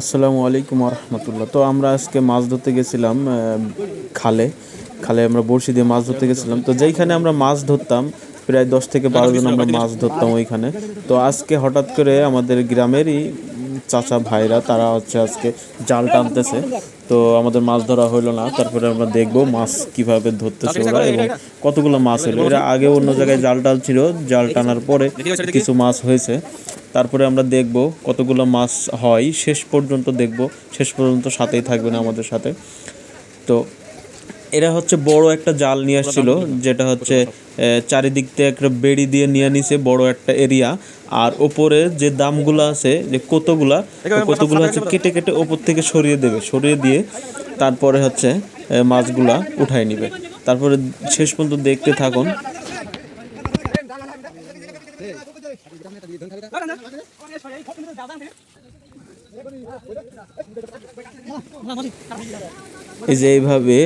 আসসালামু আলাইকুম রহমতুল্লাহ তো আমরা আজকে মাছ ধরতে গেছিলাম খালে। খালে আমরা বড়শি দিয়ে মাছ ধরতে গেছিলাম। তো যেইখানে আমরা মাছ ধরতাম, প্রায় দশ থেকে বারো জন আমরা মাছ ধরতাম ওইখানে। তো আজকে হঠাৎ করে আমাদের গ্রামেরই চাচা ভাইরা, তারা হচ্ছে আজকে জাল টানতেছে। তো আমাদের মাছ ধরা হইল না, তারপরে আমরা দেখব মাছ কীভাবে ধরতেছে ওরা এবং কতগুলো মাছ হলো এরা আগে অন্য জায়গায় জাল টাল ছিল জাল টানার পরে কিছু মাছ হয়েছে। তারপরে আমরা দেখব কতগুলো মাছ হয়। শেষ পর্যন্ত দেখব। শেষ পর্যন্ত সাথেই থাকবে না আমাদের সাথে। তো এরা হচ্ছে বড় একটা জাল নিয়ে আসছিল যেটা হচ্ছে চারিদিক থেকে একটা বেড়ি দিয়ে নিয়ে নিছে বড় একটা এরিয়া। আর ওপরে যে দামগুলো আছে যে কতগুলা কতগুলো হচ্ছে কেটে কেটে ওপর থেকে সরিয়ে দেবে। সরিয়ে দিয়ে তারপরে হচ্ছে মাছগুলা উঠায় নিবে। তারপরে শেষ পর্যন্ত দেখতে থাকুন। এই যে এইভাবে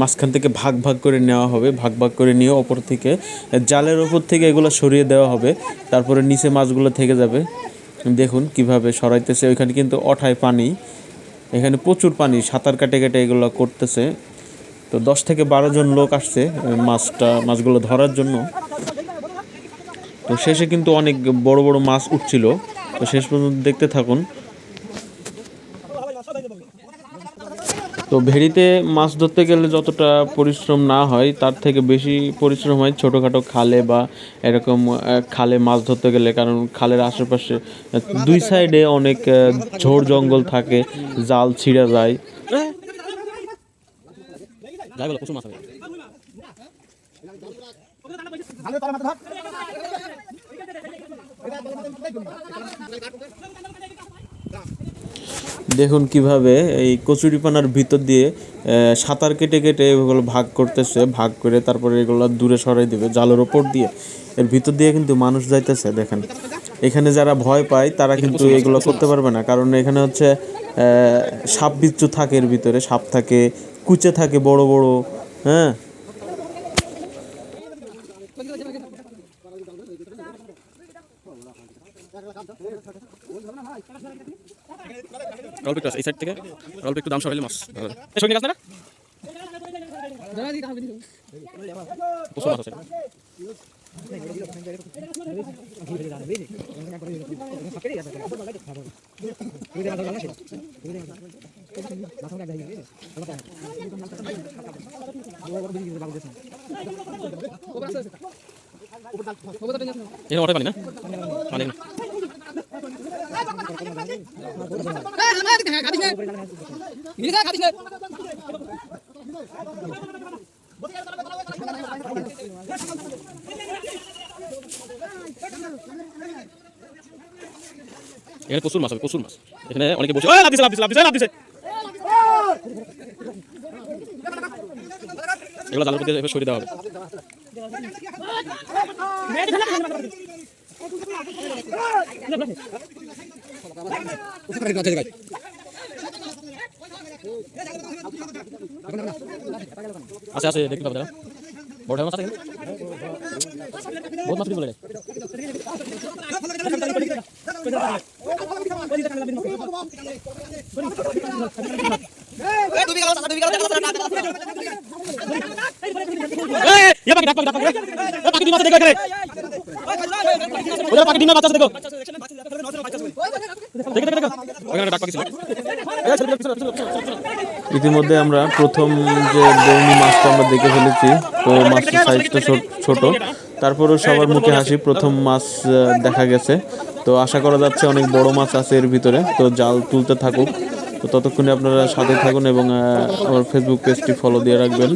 মাঝখান থেকে ভাগ ভাগ করে নেওয়া হবে, ভাগ ভাগ করে নিয়ে ওপর থেকে জালের ওপর থেকে এগুলো সরিয়ে দেওয়া হবে, তারপরে নিচে মাছগুলো থেকে যাবে। দেখুন কীভাবে সরাইতেছে, ওইখানে কিন্তু অঠায় পানি, এখানে প্রচুর পানি, সাঁতার কাটে কেটে এগুলো করতেছে। তো দশ থেকে বারো জন লোক আসছে, মাছটা, মাছগুলো ধরার জন্য। তো শেষে কিন্তু অনেক বড় বড় মাছ উঠছিল। তো শেষ পর্যন্ত দেখতে থাকুন। তো ভেড়িতে মাছ ধরতে গেলে যতটা পরিশ্রম না হয় তার থেকে বেশি পরিশ্রম হয় ছোটোখাটো খালে বা এরকম খালে মাছ ধরতে গেলে। কারণ খালের আশেপাশে দুই সাইডে অনেক ঝোড় জঙ্গল থাকে জাল ছিঁড়া যায়। প্রচুর মাছ দেখুন কীভাবে এই কচুরিপানার ভিতর দিয়ে সাঁতার কেটে কেটে এগুলো ভাগ করতেছে, ভাগ করে তারপরে এগুলো দূরে সরাই দেবে, জালের ওপর দিয়ে। এর ভিতর দিয়ে কিন্তু মানুষ যাইতেছে, দেখেন। এখানে যারা ভয় পায়, তারা কিন্তু এগুলো করতে পারবে না। কারণ এখানে হচ্ছে সাপ বিচ্ছু থাকে এর ভিতরে, সাপ থাকে, কুচে থাকে বড় বড় হ্যাঁ? অল্প একটু এই সাইড থেকে। অল্প একটু দাম সরাইলে মাছ সঙ্গে গাছ না? এটা ওঠে পানি না? এখানে প্রচুর মাছ হবে প্রচুর মাছ। এখানে অনেকে বসে লাফ দিছে লাফ দিছে লাফ দিছে দিছে। এগুলো জালের প্রতি সরিয়ে দেওয়া হবে। আছে আছে দেখতে পাবো দাদা বড় মাছ আছে? বহুত মাছ কিন্তু বলে এই, ইয়ে পাখি, ডাক পাখি, ডাক পাখি, এই পাখি ডিম আছে দেখো এখানে। ওদের পাখি ডিম না বাচ্চা আছে দেখো। দেখো, দেখো, দেখো। ওখানে একটা ডাক পাখি ছিল। এই, ছেলে, পিছনে, পিছনে, পিছনে, পিছনে। ইতিমধ্যে আমরা প্রথম যে বৌনি মাছটা আমরা দেখে ফেলেছি তো মাছটার সাইজটা ছোট তারপরেও সবার মুখে হাসি প্রথম মাছ দেখা গেছে। তো আশা করা যাচ্ছে অনেক বড় মাছ আছে এর ভিতরে। তো জাল তুলতে থাকুক। তো ততক্ষণে আপনারা সাথে থাকুন এবং আমার ফেসবুক পেজটি ফলো দিয়ে রাখবেন।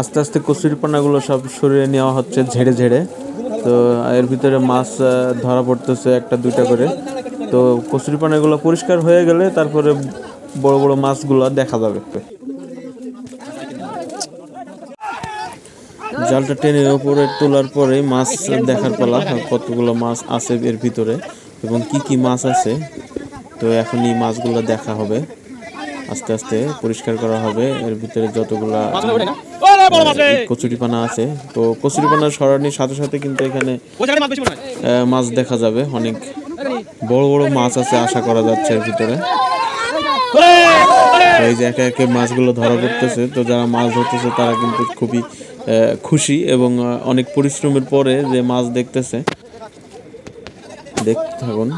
আস্তে আস্তে কচুরি পানাগুলো সব সরিয়ে নেওয়া হচ্ছে ঝেড়ে ঝেড়ে। তো এর ভিতরে মাছ ধরা পড়তেছে একটা, দুইটা করে। তো কচুরি পানাগুলো পরিষ্কার হয়ে গেলে তারপরে বড় বড় মাছগুলো দেখা যাবে। জালটা টেনে উপরে তোলার পরে মাছ দেখার পালা, কতগুলো মাছ আছে এর ভিতরে এবং কি কি মাছ আছে। তো এখন এই মাছগুলো দেখা হবে। আস্তে আস্তে পরিষ্কার করা হবে। এর ভিতরে যতগুলা কচুরিপানা আছে। তো কচুরিপানা সরানির সাথে সাথে কিন্তু এখানে মাছ দেখা যাবে। অনেক বড় বড় মাছ আছে আশা করা যাচ্ছে এর ভিতরে। এই যে একে একে মাছগুলো ধরা পড়তেছে তো যারা মাছ ধরতেছে তারা কিন্তু খুবই খুশি এবং অনেক পরিশ্রমের পরে যে মাছ দেখতেছে। দেখতে থাকুন।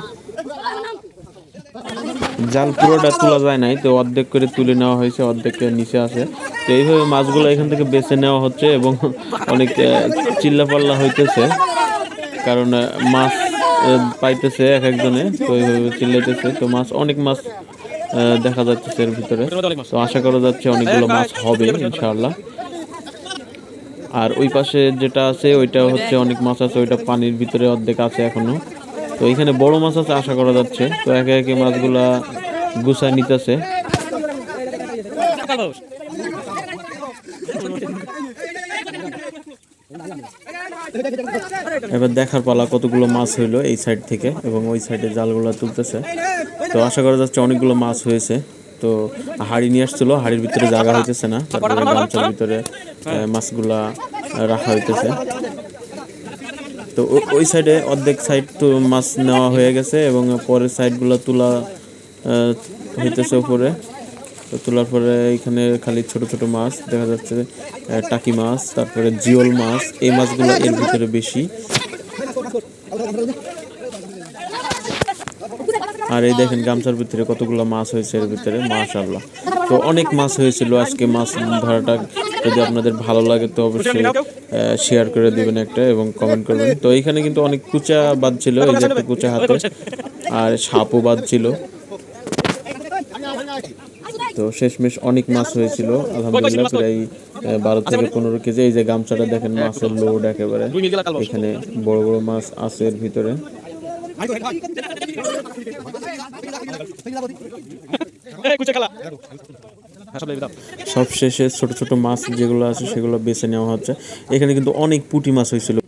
জাল পুরোটা তোলা যায় নাই, তো অর্ধেক করে তুলে নেওয়া হয়েছে অর্ধেকের নিচে আছে। তো এইভাবে মাছগুলো এখান থেকে বেছে নেওয়া হচ্ছে এবং অনেক চিল্লাপাল্লা হইতেছে, কারণ মাছ পাইতেছে এক একজনে, তো এইভাবে চিল্লাইতেছে। তো মাছ, অনেক মাছ দেখা যাচ্ছে এর ভিতরে। তো আশা করা যাচ্ছে অনেকগুলো মাছ হবে, ইনশাআল্লাহ। আর ওই পাশে যেটা আছে, ওইটা হচ্ছে অনেক মাছ আছে, ওইটা পানির ভিতরে অর্ধেক আছে এখনও। তো এখানে বড় মাছ আছে, আশা করা যাচ্ছে। তো একে একে মাছগুলা গুছায় নিতেছে। এবার দেখার পালা কতগুলো মাছ হইল এই সাইড থেকে এবং ওই সাইডে জালগুলো তুলতেছে। তো আশা করা যাচ্ছে অনেকগুলো মাছ হয়েছে। তো হাড়ি নিয়ে আসছিল, হাড়ির ভিতরে জায়গা হইতেছে না। তারপরে গামছার ভিতরে মাছগুলা রাখা হইতেছে। তো ওই সাইডে অর্ধেক সাইড তো মাছ নেওয়া হয়ে গেছে এবং পরের সাইডগুলো তোলা হইতেছে উপরে। তো তোলার পরে এখানে খালি ছোট ছোট মাছ, দেখা যাচ্ছে টাকি মাছ, তারপরে জিওল মাছ, এই মাছগুলো এর ভিতরে বেশি। আর এই দেখেন গামছার ভিতরে কতগুলো মাছ হয়েছে এর ভিতরে, মাশাআল্লাহ। তো অনেক মাছ হয়েছিল আজকে, মাছ ধরাটা যদি আপনাদের ভালো লাগে তো অবশ্যই শেয়ার করে দিবেন একটা এবং কমেন্ট করবেন। তো এইখানে কিন্তু অনেক কুচা বাদ ছিল এই যে একটা কুচা হাতে আর সাপও বাদ ছিল। তো শেষমেশ অনেক মাছ হয়েছিল আলহামদুলিল্লাহ প্রায় বারো থেকে পনেরো কেজি। এই যে গামছাটা দেখেন মাছের লোড একেবারে। এখানে বড় বড় মাছ আছে এর ভিতরে। কুচে খেলা। হ্যাঁ সব লেগে দাও সব শেষে ছোট ছোট মাছ যেগুলো আছে সেগুলো বেছে নেওয়া হচ্ছে। এখানে কিন্তু অনেক পুঁটি মাছ হয়েছিল।